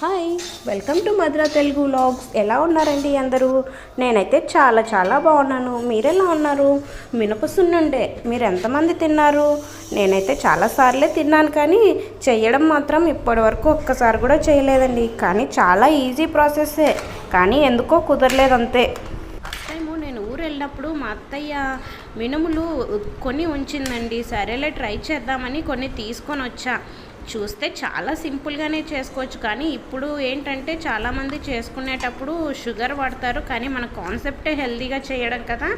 Hi welcome to Madhura Telugu vlogs ఎలా ఉన్నారండి అందరూ? నేనైతే చాలా చాలా బాగున్నాను. మీరెలా ఉన్నారు? మినపసున్నుండే. మీరు ఎంతమంది తిన్నారు? నేనైతే చాలాసార్లే తిన్నాను కానీ చేయడం మాత్రం ఇప్పటివరకు ఒక్కసారి కూడా చేయలేదండి. కానీ చాలా ఈజీ ప్రాసెస్సే కానీ ఎందుకో కుదరలేదు అంతే నేను ఊరు వెళ్ళినప్పుడు మా అత్తయ్య మినుములు కొని ఉంచిందండి. సరేలే ట్రై చేద్దామని కొన్ని తీసుకొని వచ్చా చూస్తే చాలా సింపుల్గానే చేసుకోవచ్చు. కానీ ఇప్పుడు ఏంటంటే చాలామంది చేసుకునేటప్పుడు షుగర్ వాడతారు. కానీ మన కాన్సెప్టే హెల్తీగా చేయడం కదా.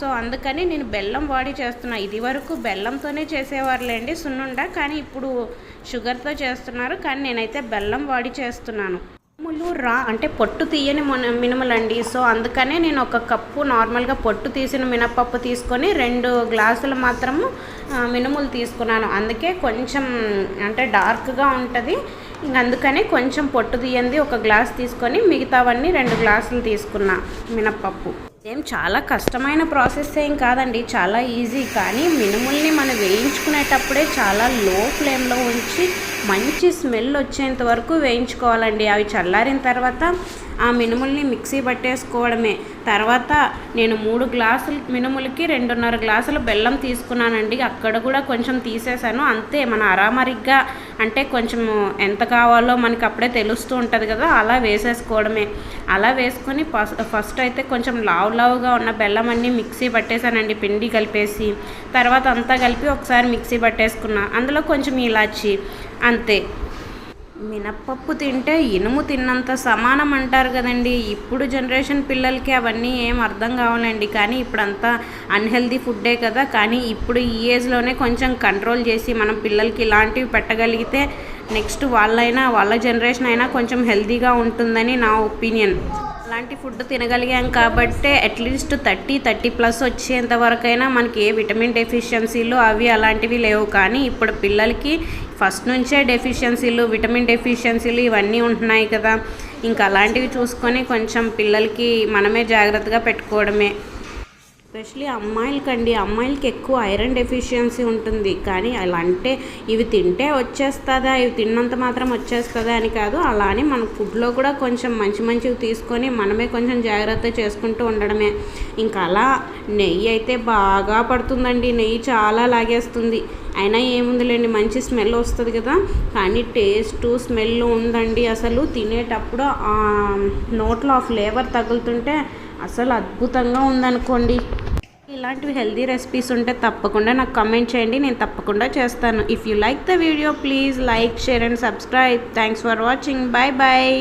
సో అందుకని నేను బెల్లం వాడి చేస్తున్నా. ఇది వరకు బెల్లంతోనే చేసేవారులేండి సున్నుండ. కానీ ఇప్పుడు షుగర్తో చేస్తున్నారు. కానీ నేనైతే బెల్లం వాడి చేస్తున్నాను. మినుములు రా అంటే పొట్టు తీయని మినుములు మినుములండి. సో అందుకనే నేను ఒక కప్పు నార్మల్గా పొట్టు తీసిన మినపప్పు తీసుకొని రెండు గ్లాసులు మాత్రము మినుములు తీసుకున్నాను. అందుకే కొంచెం అంటే డార్క్గా ఉంటుంది. ఇంక అందుకనే కొంచెం పొట్టు తీయంది ఒక గ్లాస్ తీసుకొని మిగతావన్నీ రెండు గ్లాసులు తీసుకున్నా మినపప్పు. ఏం చాలా కష్టమైన ప్రాసెస్ ఏం కాదండి చాలా ఈజీ. కానీ మినుముల్ని మనం వేయించుకునేటప్పుడే చాలా లో ఫ్లేమ్లో ఉంచి మంచి స్మెల్ వచ్చేంత వరకు వేయించుకోవాలండి. అవి చల్లారిన తర్వాత ఆ మినుముల్ని మిక్సీ పట్టేసుకోవడమే. తర్వాత నేను మూడు గ్లాసులు మినుములకి రెండున్నర గ్లాసులు బెల్లం తీసుకున్నానండి. అక్కడ కూడా కొంచెం తీసేసాను అంతే మన అరామరిగ్గా అంటే కొంచెం ఎంత కావాలో మనకి అప్పుడే తెలుస్తూ ఉంటుంది కదా అలా వేసేసుకోవడమే. అలా వేసుకొని ఫస్ట్ ఫస్ట్ అయితే కొంచెం లావు లావుగా ఉన్న బెల్లం అన్నీ మిక్సీ పట్టేశానండి పిండి కలిపేసి. తర్వాత అంతా కలిపి ఒకసారి మిక్సీ పట్టేసుకున్నా. అందులో కొంచెం ఇలాచి అంతే. మినప్పప్పు తింటే ఇనుము తిన్నంత సమానం అంటారు కదండి. ఇప్పుడు జనరేషన్ పిల్లలకి అవన్నీ ఏం అర్థం కావాలండి. కానీ ఇప్పుడంతా అన్హెల్దీ ఫుడ్డే కదా. కానీ ఇప్పుడు ఈ ఏజ్లోనే కొంచెం కంట్రోల్ చేసి మనం పిల్లలకి ఇలాంటివి పెట్టగలిగితే నెక్స్ట్ వాళ్ళైనా వాళ్ళ జనరేషన్ అయినా కొంచెం హెల్తీగా ఉంటుందని నా ఒపీనియన్. అలాంటి ఫుడ్ తినగలిగాం కాబట్టి అట్లీస్ట్ థర్టీ థర్టీ ప్లస్ వచ్చేంత వరకైనా మనకి ఏ విటమిన్ డెఫిషియన్సీలు అవి అలాంటివి లేవు. కానీ ఇప్పుడు పిల్లలకి ఫస్ట్ నుంచే డెఫిషియన్సీలు విటమిన్ డెఫిషియన్సీలు ఇవన్నీ ఉంటున్నాయి కదా. ఇంకా అలాంటివి చూసుకొని కొంచెం పిల్లలకి మనమే జాగ్రత్తగా పెట్టుకోవడమే. ఎస్పెషలీ అమ్మాయిలకండి అమ్మాయిలకి ఎక్కువ ఐరన్ డెఫిషియన్సీ ఉంటుంది. కానీ అలా అంటే ఇవి తింటే వచ్చేస్తుందా? ఇవి తిన్నంత మాత్రం వచ్చేస్తుందా అని కాదు. అలా అని మన ఫుడ్లో కూడా కొంచెం మంచి మంచివి తీసుకొని మనమే కొంచెం జాగ్రత్త చేసుకుంటూ ఉండడమే. ఇంకా అలా నెయ్యి అయితే బాగా పడుతుందండి. నెయ్యి చాలా లాగేస్తుంది. అయినా ఏముందిలేండి మంచి స్మెల్ వస్తుంది కదా. కానీ టేస్ట్ స్మెల్ ఉందండి. అసలు తినేటప్పుడు నోట్లో ఆ ఫ్లేవర్ తగులుతుంటే అసలు అద్భుతంగా ఉందనుకోండి. ఇలాంటివి హెల్దీ రెసిపీస్ ఉంటే తప్పకుండా నాకు కమెంట్ చేయండి. నేను తప్పకుండా చేస్తాను. If you like the video please like share and subscribe thanks for watching bye bye